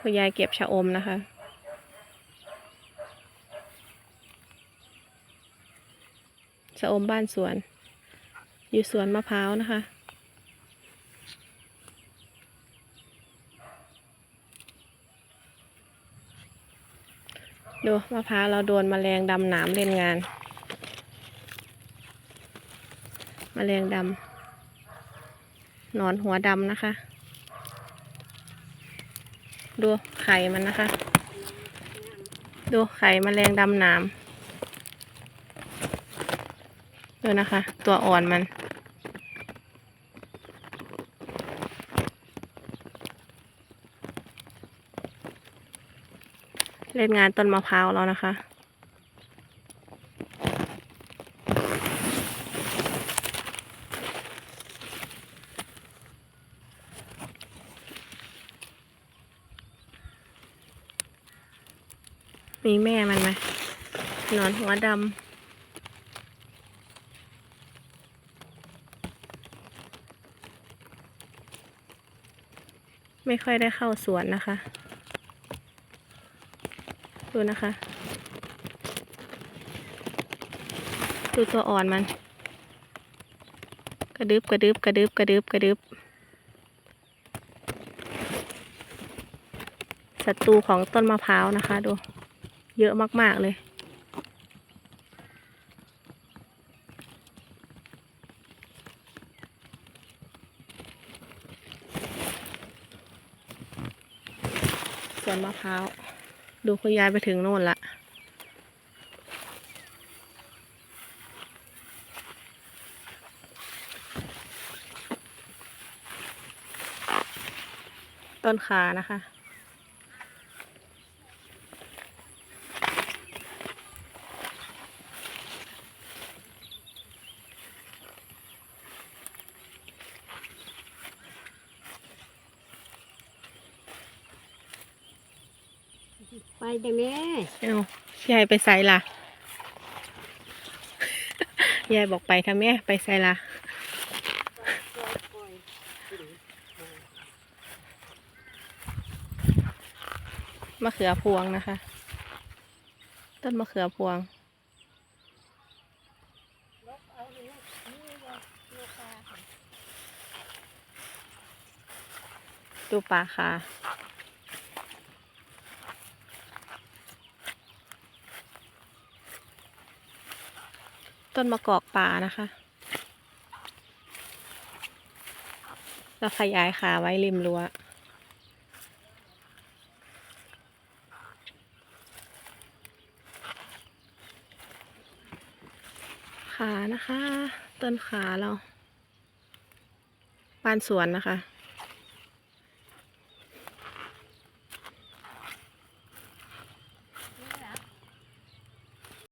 คุณยายเก็บชะอมนะคะ ชะอมบ้านสวน อยู่สวนมะพร้าวนะคะ ดูมะพร้าวเราโดนแมลงดำหนามเล่นงานแมลงดำหนอนหัวดำนะคะ ดูไข่มันนะคะ ดูไข่มแมลงดำน้ำดูนะคะ ตัวอ่อนมัน เล่นงานต้นมะพร้าวแล้วนะคะ มีแม่มันไหมหนอนหัวดำไม่ค่อยได้เข้าสวนนะคะ ดูนะคะ ดูตัวอ่อนมัน กระดึบกระดึบกระดึบกระดึบกระดึบศัตรูของต้นมะพร้าวนะคะดู เยอะมาก ๆ เลย สวนมะพร้าว ดูคุณยายไปถึงโน่นละต้นขานะคะ ไปแต่แม่เอ้ายายไปใส่ละยายบอกไปค่ะแม่ไปใส่ละมะเขือพวงนะคะ ต้นมะเขือพวงดูปลาค่ะ ต้นมะกอกป่านะคะแล้วขยายขาไว้ริมรั้วขานะคะ ต้นขาเรา บ้านสวนนะคะ